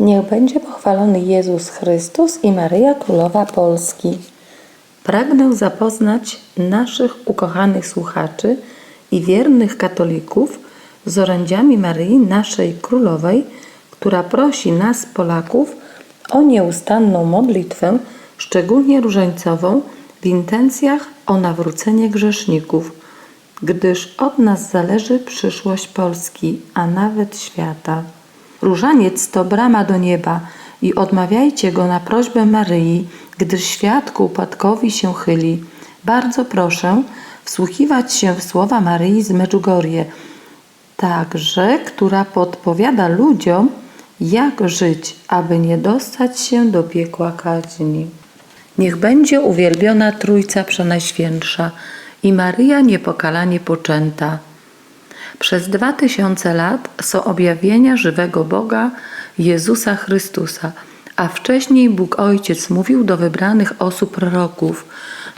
Niech będzie pochwalony Jezus Chrystus i Maryja Królowa Polski. Pragnę zapoznać naszych ukochanych słuchaczy i wiernych katolików z orędziami Maryi, naszej Królowej, która prosi nas, Polaków, o nieustanną modlitwę, szczególnie różańcową, w intencjach o nawrócenie grzeszników, gdyż od nas zależy przyszłość Polski, a nawet świata. Różaniec to brama do nieba i odmawiajcie go na prośbę Maryi, gdyż świat ku upadkowi się chyli. Bardzo proszę wsłuchiwać się w słowa Maryi z Medjugorje, także która podpowiada ludziom, jak żyć, aby nie dostać się do piekła kaźni. Niech będzie uwielbiona Trójca Przenajświętsza i Maryja niepokalanie poczęta. Przez dwa tysiące lat są objawienia żywego Boga Jezusa Chrystusa, a wcześniej Bóg Ojciec mówił do wybranych osób proroków.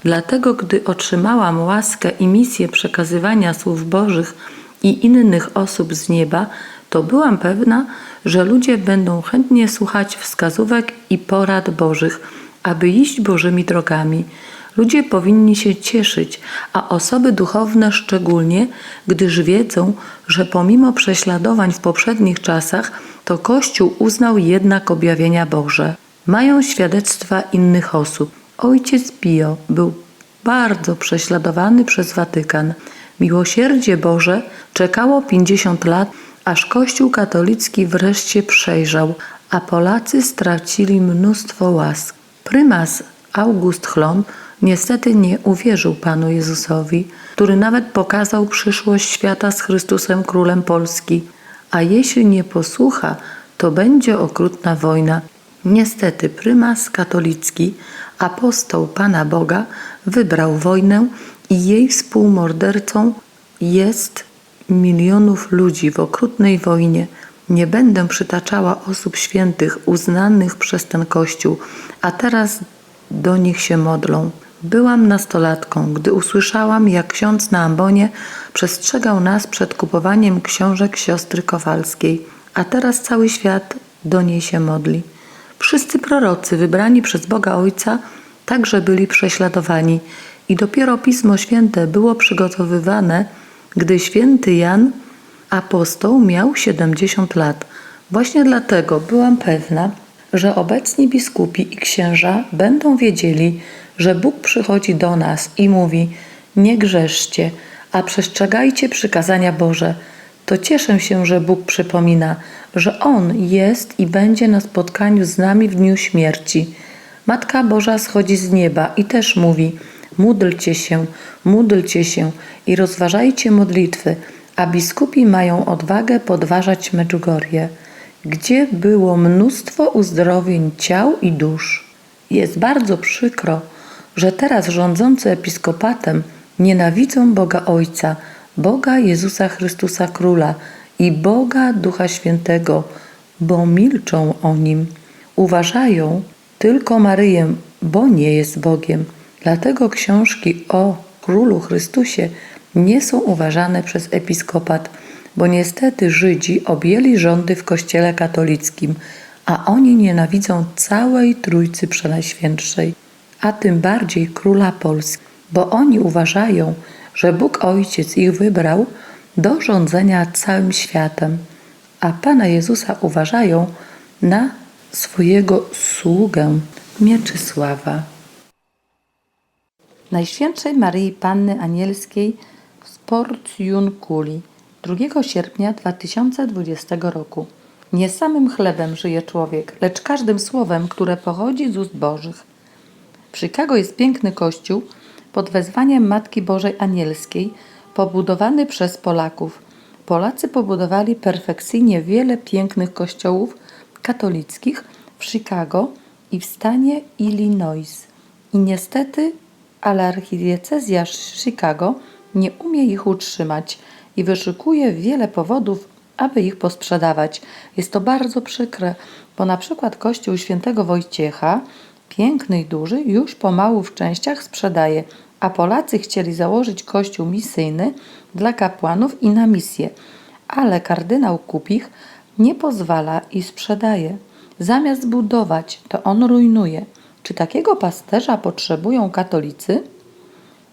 Dlatego, gdy otrzymałam łaskę i misję przekazywania słów Bożych i innych osób z nieba, to byłam pewna, że ludzie będą chętnie słuchać wskazówek i porad Bożych, aby iść Bożymi drogami. Ludzie powinni się cieszyć, a osoby duchowne szczególnie, gdyż wiedzą, że pomimo prześladowań w poprzednich czasach, to Kościół uznał jednak objawienia Boże. Mają świadectwa innych osób. Ojciec Pio był bardzo prześladowany przez Watykan. Miłosierdzie Boże czekało 50 lat, aż Kościół katolicki wreszcie przejrzał, a Polacy stracili mnóstwo łask. Prymas August Chlon niestety nie uwierzył Panu Jezusowi, który nawet pokazał przyszłość świata z Chrystusem Królem Polski. A jeśli nie posłucha, to będzie okrutna wojna. Niestety prymas katolicki, apostoł Pana Boga, wybrał wojnę i jej współmordercą jest milionów ludzi w okrutnej wojnie. Nie będę przytaczała osób świętych uznanych przez ten Kościół, a teraz do nich się modlą. Byłam nastolatką, gdy usłyszałam, jak ksiądz na ambonie przestrzegał nas przed kupowaniem książek siostry Kowalskiej, a teraz cały świat do niej się modli. Wszyscy prorocy wybrani przez Boga Ojca także byli prześladowani i dopiero Pismo Święte było przygotowywane, gdy święty Jan, apostoł, miał 70 lat. Właśnie dlatego byłam pewna, że obecni biskupi i księża będą wiedzieli, że Bóg przychodzi do nas i mówi: Nie grzeszcie, a przestrzegajcie przykazania Boże. To cieszę się, że Bóg przypomina, że On jest i będzie na spotkaniu z nami w dniu śmierci. Matka Boża schodzi z nieba i też mówi: Módlcie się, módlcie się i rozważajcie modlitwy, a biskupi mają odwagę podważać Medjugorje, gdzie było mnóstwo uzdrowień ciał i dusz. Jest bardzo przykro, że teraz rządzący episkopatem nienawidzą Boga Ojca, Boga Jezusa Chrystusa Króla i Boga Ducha Świętego, bo milczą o Nim. Uważają tylko Maryję, bo nie jest Bogiem. Dlatego książki o Królu Chrystusie nie są uważane przez episkopat, bo niestety Żydzi objęli rządy w Kościele katolickim, a oni nienawidzą całej Trójcy Przenajświętszej, a tym bardziej Króla Polski, bo oni uważają, że Bóg Ojciec ich wybrał do rządzenia całym światem, a Pana Jezusa uważają na swojego sługę Mieczysława. Najświętszej Maryi Panny Anielskiej z Porciunculi 2 sierpnia 2020 roku. Nie samym chlebem żyje człowiek, lecz każdym słowem, które pochodzi z ust Bożych. W Chicago jest piękny kościół pod wezwaniem Matki Bożej Anielskiej, pobudowany przez Polaków. Polacy pobudowali perfekcyjnie wiele pięknych kościołów katolickich w Chicago i w stanie Illinois. I niestety, ale archidiecezja Chicago nie umie ich utrzymać i wyszukuje wiele powodów, aby ich posprzedawać. Jest to bardzo przykre, bo na przykład kościół świętego Wojciecha, piękny i duży, już pomału w częściach sprzedaje, a Polacy chcieli założyć kościół misyjny dla kapłanów i na misję, ale kardynał Kupich nie pozwala i sprzedaje. Zamiast budować, to on rujnuje. Czy takiego pasterza potrzebują katolicy?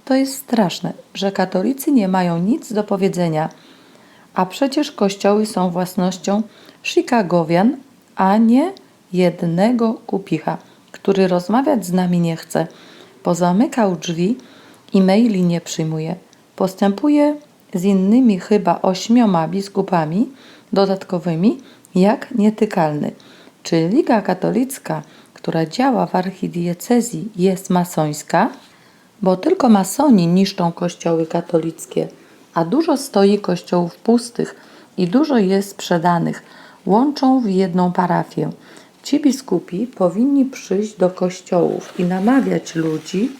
To jest straszne, że katolicy nie mają nic do powiedzenia, a przecież kościoły są własnością Chicagowian, a nie jednego kupicha, który rozmawiać z nami nie chce. Pozamykał drzwi i maili nie przyjmuje. Postępuje z innymi chyba ośmioma biskupami dodatkowymi jak nietykalny. Czy Liga Katolicka, która działa w archidiecezji, jest masońska? Bo tylko masoni niszczą kościoły katolickie, a dużo stoi kościołów pustych i dużo jest sprzedanych. Łączą w jedną parafię. Ci biskupi powinni przyjść do kościołów i namawiać ludzi,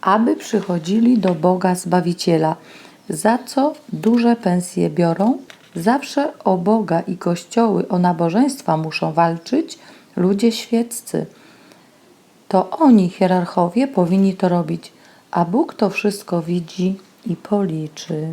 aby przychodzili do Boga Zbawiciela, za co duże pensje biorą. Zawsze o Boga i kościoły, o nabożeństwa muszą walczyć ludzie świeccy. To oni, hierarchowie, powinni to robić, a Bóg to wszystko widzi i policzy.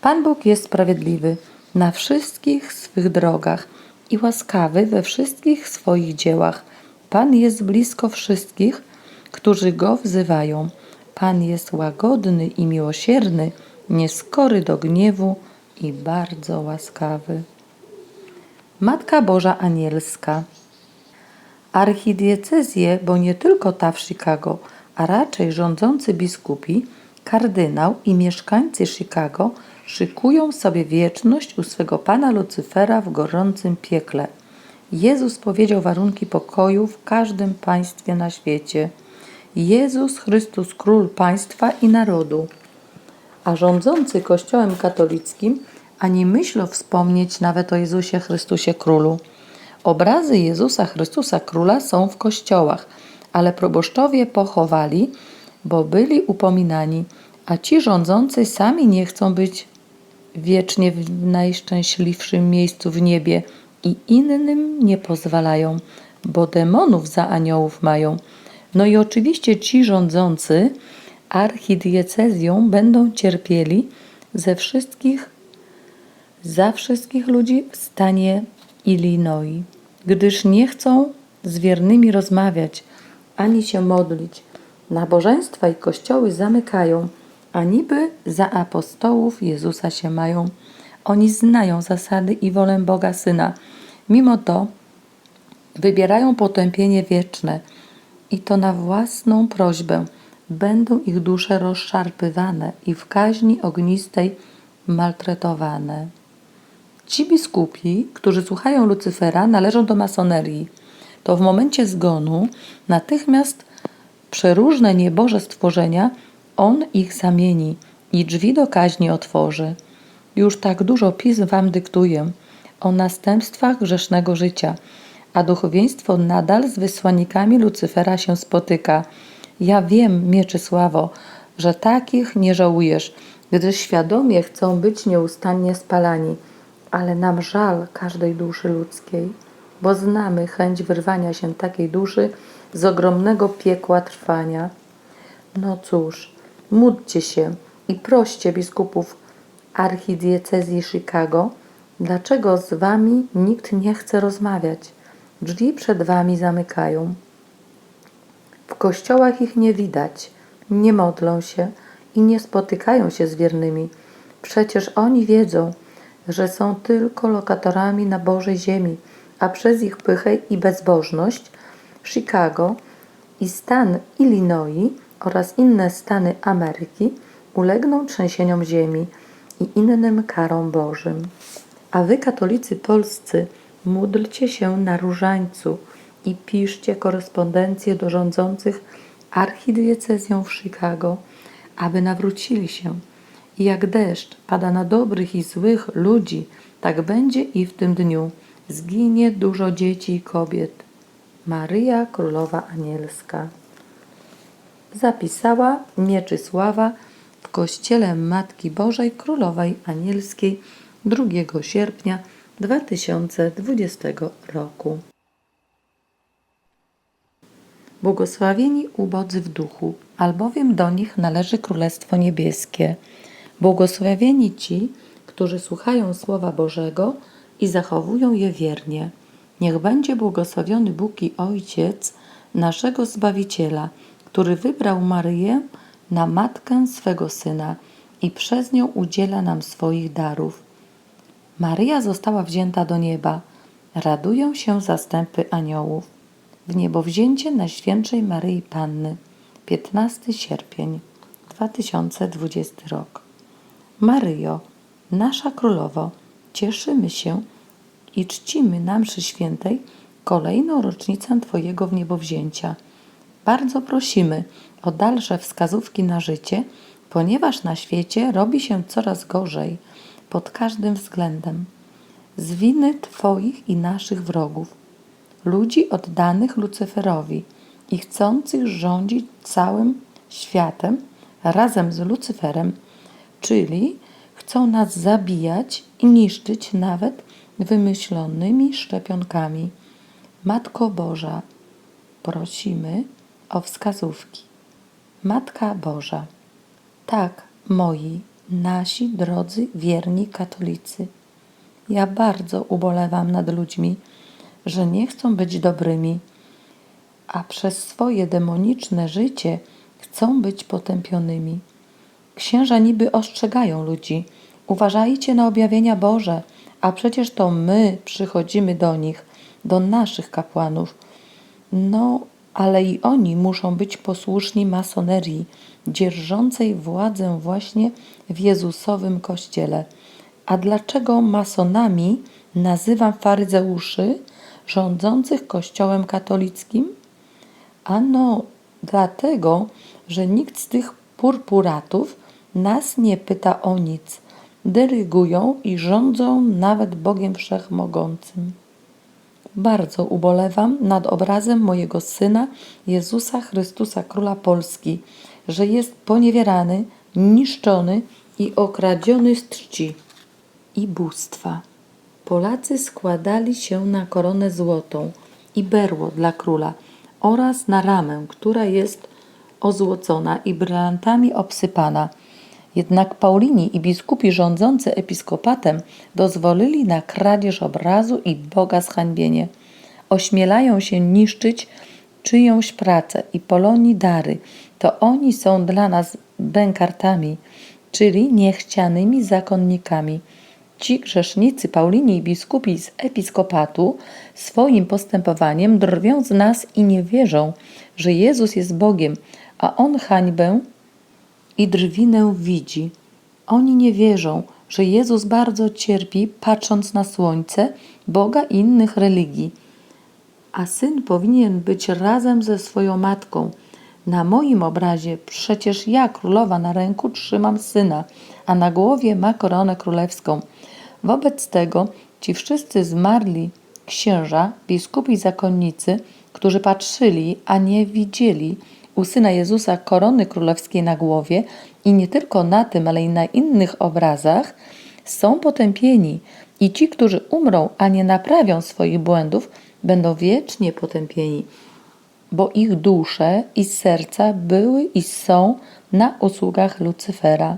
Pan Bóg jest sprawiedliwy na wszystkich swych drogach i łaskawy we wszystkich swoich dziełach. Pan jest blisko wszystkich, którzy go wzywają. Pan jest łagodny i miłosierny, nieskory do gniewu i bardzo łaskawy. Matka Boża Anielska. Archidiecezję, bo nie tylko ta w Chicago, a raczej rządzący biskupi, kardynał i mieszkańcy Chicago szykują sobie wieczność u swego pana Lucyfera w gorącym piekle. Jezus powiedział warunki pokoju w każdym państwie na świecie. Jezus Chrystus, król państwa i narodu. A rządzący Kościołem katolickim ani myślą wspomnieć nawet o Jezusie Chrystusie Królu. Obrazy Jezusa Chrystusa Króla są w kościołach, ale proboszczowie pochowali, bo byli upominani, a ci rządzący sami nie chcą być wiecznie w najszczęśliwszym miejscu w niebie i innym nie pozwalają, bo demonów za aniołów mają. No i oczywiście ci rządzący archidiecezją będą cierpieli ze wszystkich, za wszystkich ludzi w stanie Illinois, gdyż nie chcą z wiernymi rozmawiać, ani się modlić. Nabożeństwa i kościoły zamykają, a niby za apostołów Jezusa się mają. Oni znają zasady i wolę Boga Syna. Mimo to wybierają potępienie wieczne i to na własną prośbę. Będą ich dusze rozszarpywane i w kaźni ognistej maltretowane. Ci biskupi, którzy słuchają Lucyfera, należą do masonerii. To w momencie zgonu natychmiast przeróżne nieboże stworzenia on ich zamieni i drzwi do kaźni otworzy. Już tak dużo pism wam dyktuję o następstwach grzesznego życia, a duchowieństwo nadal z wysłannikami Lucyfera się spotyka. Ja wiem, Mieczysławo, że takich nie żałujesz, gdyż świadomie chcą być nieustannie spalani, ale nam żal każdej duszy ludzkiej, bo znamy chęć wyrwania się takiej duszy z ogromnego piekła trwania. No cóż, módlcie się i proście biskupów archidiecezji Chicago, dlaczego z wami nikt nie chce rozmawiać. Drzwi przed wami zamykają. W kościołach ich nie widać, nie modlą się i nie spotykają się z wiernymi. Przecież oni wiedzą, że są tylko lokatorami na Bożej ziemi, a przez ich pychę i bezbożność Chicago i stan Illinois oraz inne stany Ameryki ulegną trzęsieniom ziemi i innym karom Bożym. A wy, katolicy polscy, módlcie się na różańcu i piszcie korespondencję do rządzących archidiecezją w Chicago, aby nawrócili się. I jak deszcz pada na dobrych i złych ludzi, tak będzie i w tym dniu. Zginie dużo dzieci i kobiet. Maryja Królowa Anielska. Zapisała Mieczysława w Kościele Matki Bożej Królowej Anielskiej 2 sierpnia 2020 roku. Błogosławieni ubodzy w duchu, albowiem do nich należy Królestwo Niebieskie. Błogosławieni ci, którzy słuchają Słowa Bożego i zachowują je wiernie. Niech będzie błogosławiony Bóg i Ojciec naszego Zbawiciela, który wybrał Maryję na matkę swego Syna i przez nią udziela nam swoich darów. Maryja została wzięta do nieba. Radują się zastępy aniołów. W niebowzięcie Najświętszej Maryi Panny. 15 sierpień 2020 rok. Maryjo, nasza królowo, cieszymy się i czcimy na mszy świętej kolejną rocznicę Twojego wniebowzięcia. Bardzo prosimy o dalsze wskazówki na życie, ponieważ na świecie robi się coraz gorzej pod każdym względem. Z winy Twoich i naszych wrogów, ludzi oddanych Lucyferowi i chcących rządzić całym światem razem z Lucyferem, czyli chcą nas zabijać i niszczyć nawet wymyślonymi szczepionkami. Matko Boża, prosimy o wskazówki. Matka Boża, tak, moi, nasi drodzy, wierni katolicy, ja bardzo ubolewam nad ludźmi, że nie chcą być dobrymi, a przez swoje demoniczne życie chcą być potępionymi. Księża niby ostrzegają ludzi: uważajcie na objawienia Boże, a przecież to my przychodzimy do nich, do naszych kapłanów. No, ale i oni muszą być posłuszni masonerii, dzierżącej władzę właśnie w Jezusowym Kościele. A dlaczego masonami nazywam faryzeuszy rządzących Kościołem katolickim? Ano, dlatego, że nikt z tych purpuratów nas nie pyta o nic. Dyrygują i rządzą nawet Bogiem Wszechmogącym. Bardzo ubolewam nad obrazem mojego Syna Jezusa Chrystusa Króla Polski, że jest poniewierany, niszczony i okradziony z czci i bóstwa. Polacy składali się na koronę złotą i berło dla króla oraz na ramę, która jest ozłocona i brylantami obsypana. Jednak Paulini i biskupi rządzący episkopatem dozwolili na kradzież obrazu i Boga zhańbienie. Ośmielają się niszczyć czyjąś pracę i Polonii dary. To oni są dla nas bękartami, czyli niechcianymi zakonnikami. Ci grzesznicy Paulini i biskupi z episkopatu swoim postępowaniem drwią z nas i nie wierzą, że Jezus jest Bogiem, a On hańbę i drwinę widzi. Oni nie wierzą, że Jezus bardzo cierpi, patrząc na słońce Boga i innych religii. A syn powinien być razem ze swoją matką. Na moim obrazie przecież ja, królowa, na ręku trzymam syna, a na głowie ma koronę królewską. Wobec tego ci wszyscy zmarli księża, biskupi i zakonnicy, którzy patrzyli, a nie widzieli, u Syna Jezusa korony królewskiej na głowie i nie tylko na tym, ale i na innych obrazach, są potępieni i ci, którzy umrą, a nie naprawią swoich błędów, będą wiecznie potępieni, bo ich dusze i serca były i są na usługach Lucyfera.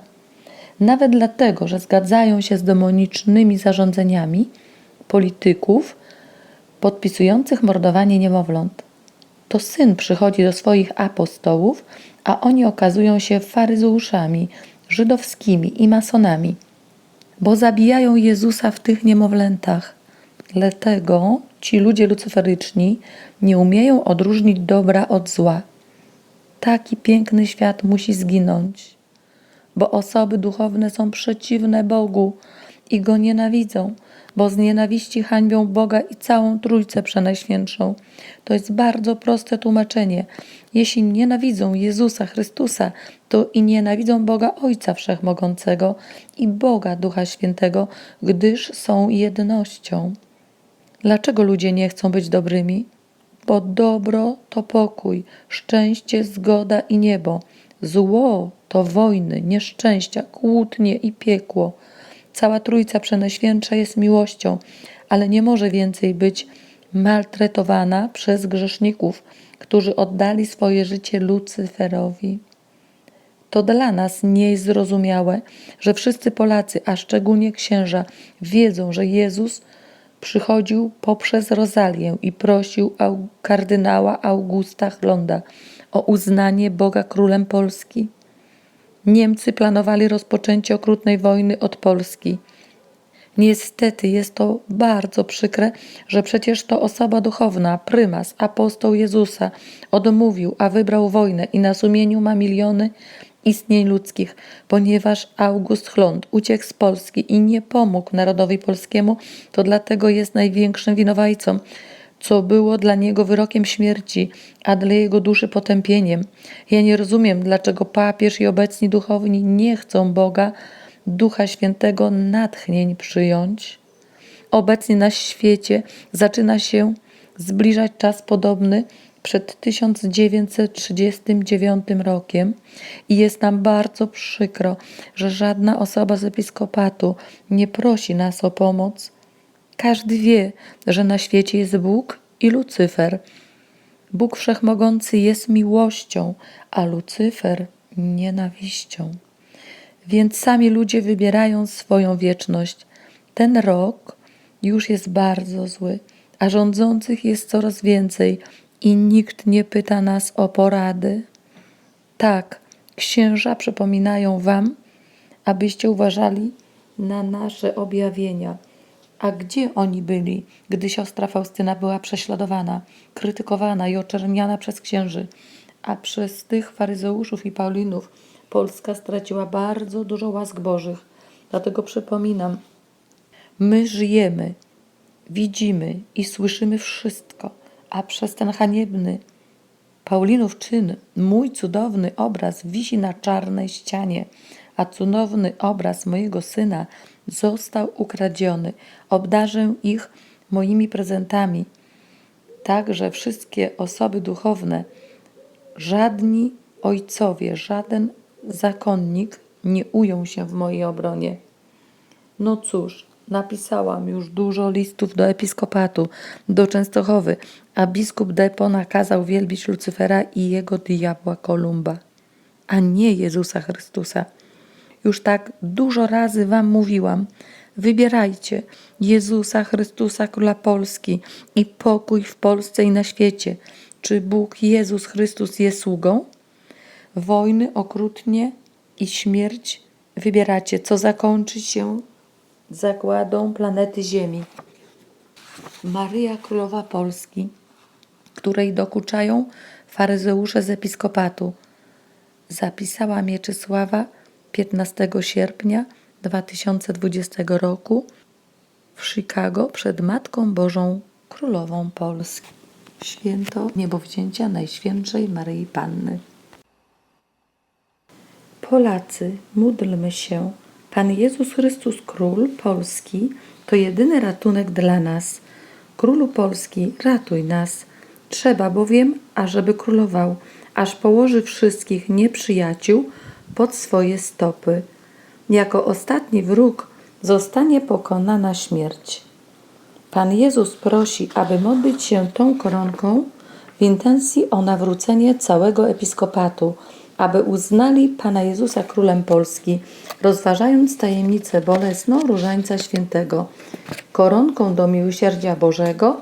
Nawet dlatego, że zgadzają się z demonicznymi zarządzeniami polityków podpisujących mordowanie niemowląt to syn przychodzi do swoich apostołów, a oni okazują się faryzeuszami, żydowskimi i masonami, bo zabijają Jezusa w tych niemowlętach. Dlatego ci ludzie lucyferyczni nie umieją odróżnić dobra od zła. Taki piękny świat musi zginąć, bo osoby duchowne są przeciwne Bogu i go nienawidzą bo z nienawiści hańbią Boga i całą Trójcę Przenajświętszą. To jest bardzo proste tłumaczenie. Jeśli nienawidzą Jezusa Chrystusa, to i nienawidzą Boga Ojca Wszechmogącego i Boga Ducha Świętego, gdyż są jednością. Dlaczego ludzie nie chcą być dobrymi? Bo dobro to pokój, szczęście, zgoda i niebo. Zło to wojny, nieszczęścia, kłótnie i piekło. Cała Trójca Przenajświętsza jest miłością, ale nie może więcej być maltretowana przez grzeszników, którzy oddali swoje życie Lucyferowi. To dla nas nie jest zrozumiałe, że wszyscy Polacy, a szczególnie księża, wiedzą, że Jezus przychodził poprzez Rozalię i prosił kardynała Augusta Chlonda o uznanie Boga królem Polski. Niemcy planowali rozpoczęcie okrutnej wojny od Polski. Niestety jest to bardzo przykre, że przecież to osoba duchowna, prymas, apostoł Jezusa, odmówił, a wybrał wojnę i na sumieniu ma miliony istnień ludzkich, ponieważ August Chlond uciekł z Polski i nie pomógł narodowi polskiemu, to dlatego jest największym winowajcą, co było dla niego wyrokiem śmierci, a dla jego duszy potępieniem. Ja nie rozumiem, dlaczego papież i obecni duchowni nie chcą Boga, Ducha Świętego natchnień przyjąć. Obecnie na świecie zaczyna się zbliżać czas podobny przed 1939 rokiem i jest nam bardzo przykro, że żadna osoba z episkopatu nie prosi nas o pomoc. Każdy wie, że na świecie jest Bóg i Lucyfer. Bóg Wszechmogący jest miłością, a Lucyfer nienawiścią. Więc sami ludzie wybierają swoją wieczność. Ten rok już jest bardzo zły, a rządzących jest coraz więcej i nikt nie pyta nas o porady. Tak, księża przypominają wam, abyście uważali na nasze objawienia. A gdzie oni byli, gdy siostra Faustyna była prześladowana, krytykowana i oczerniana przez księży, a przez tych faryzeuszów i Paulinów Polska straciła bardzo dużo łask bożych. Dlatego przypominam, my żyjemy, widzimy i słyszymy wszystko, a przez ten haniebny Paulinów czyn, mój cudowny obraz wisi na czarnej ścianie, a cudowny obraz mojego syna został ukradziony. Obdarzę ich moimi prezentami. Także wszystkie osoby duchowne, żadni ojcowie, żaden zakonnik nie ujął się w mojej obronie. No cóż, napisałam już dużo listów do episkopatu, do Częstochowy, a biskup Depo nakazał wielbić Lucyfera i jego diabła Kolumba, a nie Jezusa Chrystusa. Już tak dużo razy wam mówiłam, wybierajcie Jezusa Chrystusa Króla Polski i pokój w Polsce i na świecie. Czy Bóg Jezus Chrystus jest sługą? Wojny okrutnie i śmierć wybieracie, co zakończy się zagładą planety Ziemi. Maryja Królowa Polski, której dokuczają faryzeusze z episkopatu, zapisała Mieczysława 15 sierpnia 2020 roku w Chicago przed Matką Bożą Królową Polski. Święto niebowzięcia Najświętszej Maryi Panny. Polacy, módlmy się. Pan Jezus Chrystus, Król Polski, to jedyny ratunek dla nas. Królu Polski, ratuj nas. Trzeba bowiem, ażeby królował, aż położy wszystkich nieprzyjaciół pod swoje stopy. Jako ostatni wróg zostanie pokonana śmierć. Pan Jezus prosi, aby modlić się tą koronką w intencji o nawrócenie całego episkopatu, aby uznali Pana Jezusa Królem Polski, rozważając tajemnicę bolesną Różańca Świętego, koronką do miłosierdzia Bożego,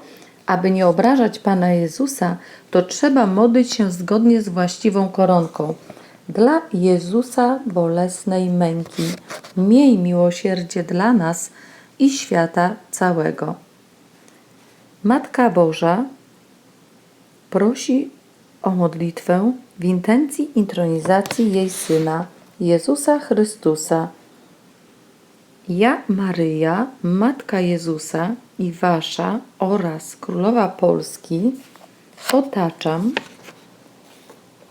aby nie obrażać Pana Jezusa, to trzeba modlić się zgodnie z właściwą koronką. Dla Jezusa bolesnej męki, miej miłosierdzie dla nas i świata całego. Matka Boża prosi o modlitwę w intencji intronizacji jej Syna, Jezusa Chrystusa. Ja, Maryja, Matka Jezusa i Wasza oraz Królowa Polski otaczam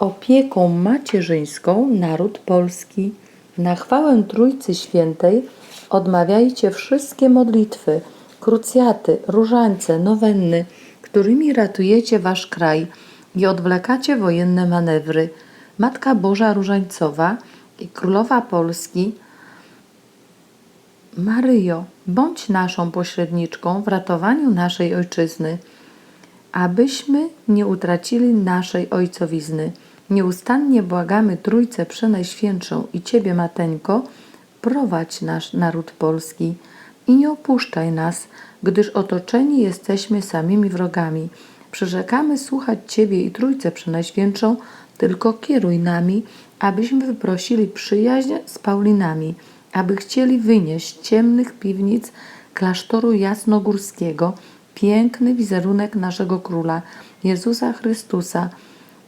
opieką macierzyńską naród polski. Na chwałę Trójcy Świętej odmawiajcie wszystkie modlitwy, krucjaty, różańce, nowenny, którymi ratujecie wasz kraj i odwlekacie wojenne manewry. Matka Boża Różańcowa i Królowa Polski Maryjo, bądź naszą pośredniczką w ratowaniu naszej ojczyzny, abyśmy nie utracili naszej ojcowizny. Nieustannie błagamy Trójcę Przenajświętszą i Ciebie, Mateńko, prowadź nasz naród polski. i nie opuszczaj nas, gdyż otoczeni jesteśmy samymi wrogami. Przyrzekamy słuchać Ciebie i Trójcę Przenajświętszą, tylko kieruj nami, abyśmy wyprosili przyjaźń z Paulinami, aby chcieli wynieść ciemnych piwnic klasztoru jasnogórskiego piękny wizerunek naszego Króla, Jezusa Chrystusa,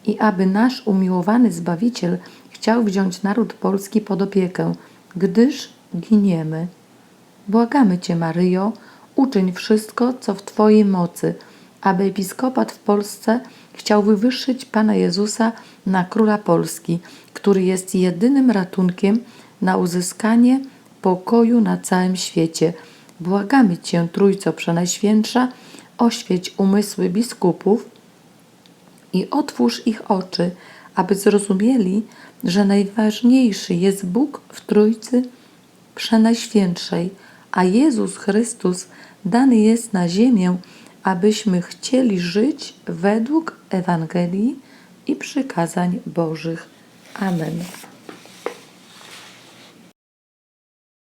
i aby nasz umiłowany Zbawiciel chciał wziąć naród polski pod opiekę, gdyż giniemy. Błagamy Cię, Maryjo, uczyń wszystko, co w Twojej mocy, aby episkopat w Polsce chciał wywyższyć Pana Jezusa na Króla Polski, który jest jedynym ratunkiem na uzyskanie pokoju na całym świecie. Błagamy Cię, Trójco Przenajświętsza, oświeć umysły biskupów, i otwórz ich oczy, aby zrozumieli, że najważniejszy jest Bóg w Trójcy Przenajświętszej, a Jezus Chrystus dany jest na ziemię, abyśmy chcieli żyć według Ewangelii i przykazań Bożych. Amen.